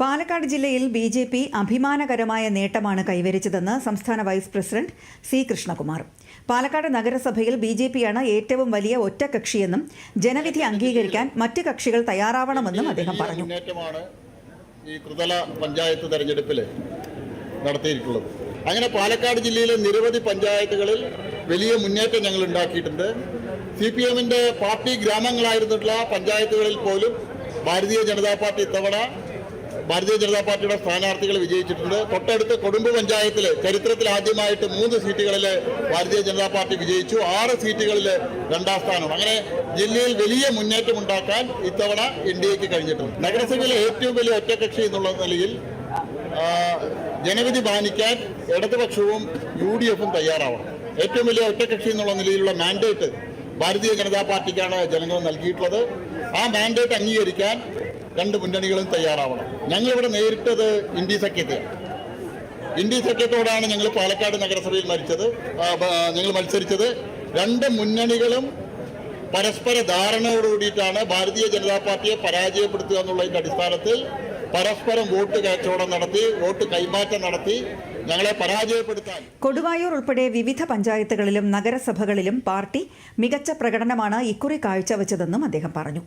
പാലക്കാട് ജില്ലയിൽ B J P അഭിമാനകരമായ നേട്ടമാണ് കൈവരിച്ചതെന്ന് സംസ്ഥാന vice president C Krishnakumar. Palakkad നഗരസഭയിൽ ബി ജെ പിയാണ് ഏറ്റവും വലിയ ഒറ്റകക്ഷിയെന്നും ജനവിധി അംഗീകരിക്കാൻ മറ്റ് കക്ഷികൾ തയ്യാറാവണമെന്നും അദ്ദേഹം പറഞ്ഞു. ഈ ത്രിതല പഞ്ചായത്ത് തെരഞ്ഞെടുപ്പിൽ നടത്തിയിട്ടുള്ളത് അങ്ങനെ പാലക്കാട് ജില്ലയിലെ നിരവധി പഞ്ചായത്തുകളിൽ വലിയ മുന്നേറ്റം ഞങ്ങൾ ഉണ്ടാക്കിയിട്ടുണ്ട്. സി പി എമ്മിന്റെ പാർട്ടി ഗ്രാമങ്ങളായിരുന്നിട്ടുള്ള പഞ്ചായത്തുകളിൽ പോലും ഭാരതീയ ജനതാ പാർട്ടി ഇത്തവണ ഭാരതീയ ജനതാ പാർട്ടിയുടെ സ്ഥാനാർത്ഥികൾ വിജയിച്ചിട്ടുണ്ട്. തൊട്ടടുത്ത് കൊടുമ്പ് പഞ്ചായത്തിൽ ചരിത്രത്തിൽ ആദ്യമായിട്ട് മൂന്ന് സീറ്റുകളിൽ ഭാരതീയ ജനതാ പാർട്ടി വിജയിച്ചു. ആറ് സീറ്റുകളിൽ രണ്ടാം സ്ഥാനം. അങ്ങനെ ജില്ലയിൽ വലിയ മുന്നേറ്റം ഉണ്ടാക്കാൻ ഇത്തവണ എൻ ഡി എക്ക് കഴിഞ്ഞിട്ടുണ്ട്. നഗരസഭയിലെ ഏറ്റവും വലിയ ഒറ്റകക്ഷി എന്നുള്ള നിലയിൽ ജനവിധി മാനിക്കാൻ ഇടതുപക്ഷവും യു ഡി എഫും തയ്യാറാവണം. ഏറ്റവും വലിയ ഒറ്റകക്ഷി എന്നുള്ള നിലയിലുള്ള മാൻഡേറ്റ് ഭാരതീയ ജനതാ പാർട്ടിക്കാണ് ജനങ്ങൾ നൽകിയിട്ടുള്ളത്. ആ മാൻഡേറ്റ് അംഗീകരിക്കാൻ രണ്ട് മുന്നണികളും തയ്യാറാവണം. ഞങ്ങളിവിടെ നേരിട്ടത് ഇന്ത്യ സഖ്യത്തെയാണ്. ഇന്ത്യ സഖ്യത്തോടാണ് ഞങ്ങൾ പാലക്കാട് നഗരസഭയിൽ മരിച്ചത്. ഞങ്ങൾ മത്സരിച്ചത്. രണ്ട് മുന്നണികളും പരസ്പര ധാരണയോടുകൂടിയിട്ടാണ് ഭാരതീയ ജനതാ പാർട്ടിയെ പരാജയപ്പെടുത്തുക എന്നുള്ളതിന്റെ അടിസ്ഥാനത്തിൽ പരസ്പരം വോട്ട് കച്ചവടം നടത്തി വോട്ട് കൈമാറ്റം നടത്തി ഞങ്ങളെ പരാജയപ്പെടുത്താൻ. കൊടുവായൂർ ഉൾപ്പെടെ വിവിധ പഞ്ചായത്തുകളിലും നഗരസഭകളിലും പാർട്ടി മികച്ച പ്രകടനമാണ് ഇക്കുറി കാഴ്ചവെച്ചതെന്നും അദ്ദേഹം പറഞ്ഞു.